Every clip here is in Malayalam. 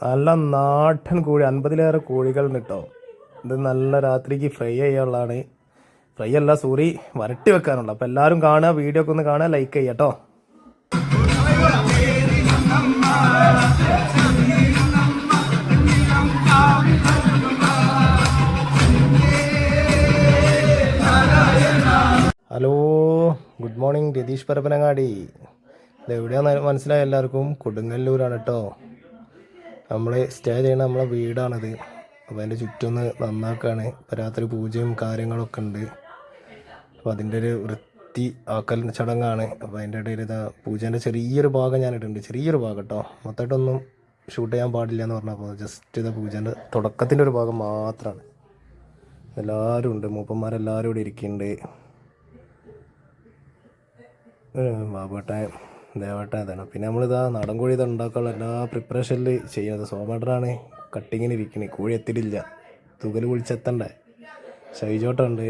നല്ല നാടൻ കോഴി അൻപതിലേറെ കോഴികൾ കിട്ടോ ഇത് നല്ല രാത്രിക്ക് ഫ്രൈ ചെയ്യാനുള്ളതാണ്. ഫ്രൈ അല്ല സോറി വരട്ടി വെക്കാനുള്ള അപ്പം എല്ലാവരും കാണുക വീഡിയോ ഒക്കെ ഒന്ന് കാണുക ലൈക്ക് ചെയ്യുക കേട്ടോ hello good morning Ratheesh Parappanangadi. ഇത് എവിടെയാണെന്ന് മനസ്സിലായ എല്ലാവർക്കും? കൊടുങ്ങല്ലൂരാണ് കേട്ടോ നമ്മൾ സ്റ്റേ ചെയ്യുന്ന നമ്മളെ വീടാണിത്. അപ്പോൾ അതിന്റെ ചുറ്റൊന്ന് നന്നാക്കുകയാണ് ഇപ്പോൾ രാത്രി പൂജയും കാര്യങ്ങളൊക്കെ ഉണ്ട്. അപ്പോൾ അതിന്റെ ഒരു വൃത്തി ആക്കൽ ചടങ്ങാണ്. അപ്പോൾ അതിന്റെ ഇടയിൽ ഇതാ പൂജേന്റെ ചെറിയൊരു ഭാഗം ഞാൻ ഇട്ടിട്ടുണ്ട് ചെറിയൊരു ഭാഗം കേട്ടോ മൊത്തമായിട്ടൊന്നും ഷൂട്ട് ചെയ്യാൻ പാടില്ല എന്ന് പറഞ്ഞപ്പോൾ ജസ്റ്റ് ഇതാ പൂജേന്റെ തുടക്കത്തിന്റെ ഒരു ഭാഗം മാത്രമാണ് എല്ലാവരും ഉണ്ട്. മൂപ്പന്മാരെല്ലാവരും ഇവിടെ ഇരിക്കുന്നുണ്ട് ബാബുവേട്ടൻ ദേവേട്ടൻ ഇതാണ് പിന്നെ നമ്മളിതാ നാടൻ കോഴി ഇത് ഉണ്ടാക്കാനുള്ള എല്ലാ പ്രിപ്പറേഷനിൽ ചെയ്യുന്നത്. സോമേട്ടനാണ് കട്ടിങ്ങിന് ഇരിക്കണേ. കോഴി എത്തിയിട്ടില്ല. തുകൽ കുളിച്ചെത്തണ്ടേ. ശൈജോട്ടുണ്ട്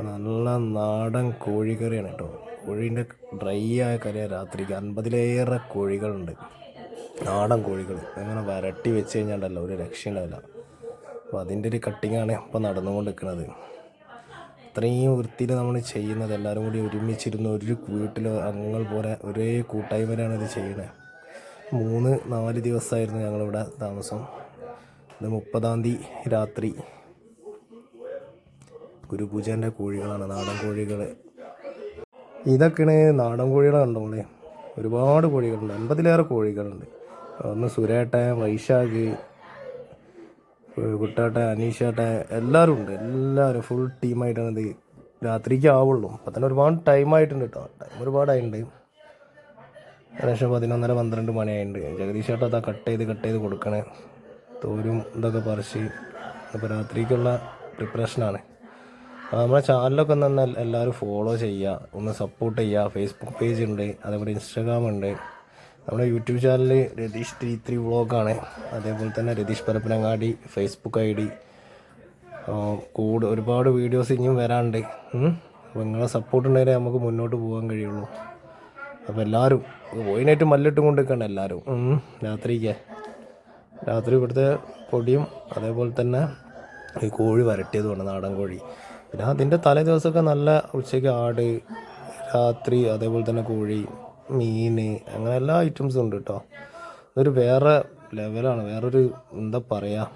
നല്ല നാടൻ കോഴിക്കറിയാണ് കേട്ടോ. കോഴീന്റെ ഡ്രൈ ആയ കറിയാണ് രാത്രിക്ക് അൻപതിലേറെ കോഴികളുണ്ട്. നാടൻ കോഴികൾ അങ്ങനെ വരട്ടി വെച്ച് കഴിഞ്ഞാണ്ടല്ലോ ഒരു രക്ഷയുണ്ടാവില്ല. അപ്പോൾ അതിന്റെ ഒരു കട്ടിങ്ങാണ് ഇപ്പോൾ നടന്നുകൊണ്ട് നിൽക്കുന്നത് ഇത്രയും വൃത്തിയിൽ നമ്മൾ ചെയ്യുന്നത്. എല്ലാവരും കൂടി ഒരുമിച്ചിരുന്ന് ഒരു വീട്ടിൽ അംഗങ്ങൾ പോലെ ഒരേ കൂട്ടായ്മയിലാണ് ഇത് ചെയ്യുന്നത്. മൂന്ന് നാല് ദിവസമായിരുന്നു ഞങ്ങളിവിടെ താമസം. ഇത് മുപ്പതാം തീയതി രാത്രി ഗുരുപൂജന്റെ കോഴികളാണ് നാടൻ കോഴികൾ ഇതൊക്കെയാണ് നാടൻ കോഴികളെ കണ്ടോളെ ഒരുപാട് കോഴികളുണ്ട് അൻപതിലേറെ കോഴികളുണ്ട്. ഒന്ന് സുരേട്ടൻ വൈശാഖ് കുട്ടേട്ടൻ അനീഷേട്ടൻ എല്ലാവരും ഉണ്ട്. എല്ലാവരും ഫുൾ ടീമായിട്ടാണ് ഇത് രാത്രിക്ക് ആവുള്ളൂ. അപ്പം തന്നെ ഒരുപാട് ടൈമായിട്ടുണ്ട് കേട്ടോ ടൈം ഒരുപാടായിട്ടുണ്ട് ഏകദേശം പതിനൊന്നര പന്ത്രണ്ട് മണിയായിട്ടുണ്ട് ജഗദീഷ് ചേട്ടാ അതാ കട്ട് ചെയ്ത് കട്ട് ചെയ്ത് കൊടുക്കണേ. തോരും ഇതൊക്കെ പറിച്ച്. അപ്പോൾ രാത്രിക്കുള്ള പ്രിപ്പറേഷനാണ് നമ്മുടെ ചാനലൊക്കെ ഒന്ന് എല്ലാവരും ഫോളോ ചെയ്യുക ഒന്ന് സപ്പോർട്ട് ചെയ്യുക ഫേസ്ബുക്ക് പേജ് ഉണ്ട് അതേപോലെ ഇൻസ്റ്റാഗ്രാം ഉണ്ട് നമ്മുടെ YouTube channel Ratheesh three three വ്ളോഗാണ്. അതേപോലെ തന്നെ Ratheesh Parappanangadi Facebook I D കൂട് ഒരുപാട് വീഡിയോസ് ഇനിയും വരാണ്ട്. അപ്പോൾ നിങ്ങളെ സപ്പോർട്ട് ഉണ്ടെങ്കിലേ നമുക്ക് മുന്നോട്ട് പോകാൻ കഴിയുള്ളൂ. അപ്പോൾ എല്ലാവരും പോയിനായിട്ട് മല്ലിട്ടും കൊണ്ടിരിക്കണം എല്ലാവരും. രാത്രിക്ക് രാത്രി ഇവിടുത്തെ പൊടിയും അതേപോലെ തന്നെ ഈ കോഴി വരട്ടിയതുമാണ് നാടൻ കോഴി. പിന്നെ അതിന്റെ തലേ ദിവസമൊക്കെ നല്ല ഉച്ചയ്ക്ക് ആട് രാത്രി അതേപോലെ തന്നെ കോഴി മീൻ അങ്ങനെ എല്ലാ ഐറ്റംസും ഉണ്ട് കേട്ടോ ഇതൊരു വേറെ ലെവലാണ് വേറൊരു എന്താ പറയുക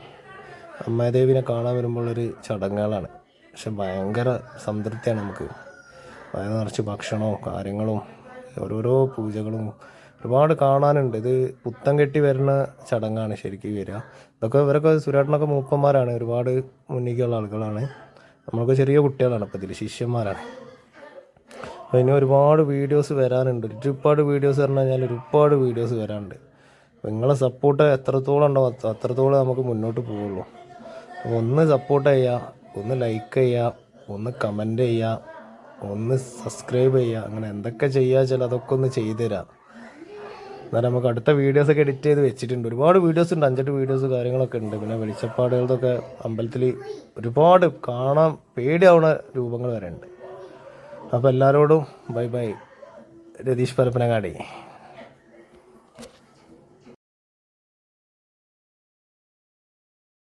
അമ്മാദേവിനെ കാണാൻ വരുമ്പോഴൊരു ചടങ്ങുകളാണ്. പക്ഷെ ഭയങ്കര സംതൃപ്തിയാണ് നമുക്ക്. വയറ് നിറച്ച് ഭക്ഷണവും കാര്യങ്ങളും ഓരോരോ പൂജകളും ഒരുപാട് കാണാനുണ്ട്. ഇത് പുത്തം കെട്ടി വരുന്ന ചടങ്ങാണ് ശരിക്കും വരിക. ഇതൊക്കെ ഇവരൊക്കെ സുരേട്ടനൊക്കെ മൂപ്പന്മാരാണ്. ഒരുപാട് മുന്നിലുള്ള ആളുകളാണ്. നമ്മളൊക്കെ ചെറിയ കുട്ടികളാണ്. അപ്പോൾ ഇതിൽ ശിഷ്യന്മാരാണ്. ഇനി ഒരുപാട് വീഡിയോസ് വരാനുണ്ട്. ഒരുപാട് വീഡിയോസ് പറഞ്ഞു കഴിഞ്ഞാൽ ഒരുപാട് വീഡിയോസ് വരാനുണ്ട്. നിങ്ങളെ സപ്പോർട്ട് എത്രത്തോളം ഉണ്ടോ അത്രത്തോളം നമുക്ക് മുന്നോട്ട് പോവുള്ളൂ അപ്പോൾ ഒന്ന് സപ്പോർട്ട് ചെയ്യുക ഒന്ന് ലൈക്ക് ചെയ്യുക ഒന്ന് കമന്റ് ചെയ്യുക ഒന്ന് സബ്സ്ക്രൈബ് ചെയ്യുക അങ്ങനെ എന്തൊക്കെ ചെയ്യുക വെച്ചാൽ അതൊക്കെ ഒന്ന് ചെയ്തു തരാം. എന്നാലും നമുക്ക് അടുത്ത വീഡിയോസൊക്കെ എഡിറ്റ് ചെയ്ത് വെച്ചിട്ടുണ്ട്. ഒരുപാട് വീഡിയോസ് ഉണ്ട്. അഞ്ചെട്ട് വീഡിയോസ് കാര്യങ്ങളൊക്കെ ഉണ്ട്. പിന്നെ വെളിച്ചപ്പാടുകളൊക്കെ അമ്പലത്തിൽ ഒരുപാട് കാണാൻ പേടിയാവുന്ന രൂപങ്ങൾ വരെ ഉണ്ട്. അപ്പോൾ എല്ലാവരോടും ബൈ ബൈ. രതീഷ് പരപ്പനങ്ങാടി.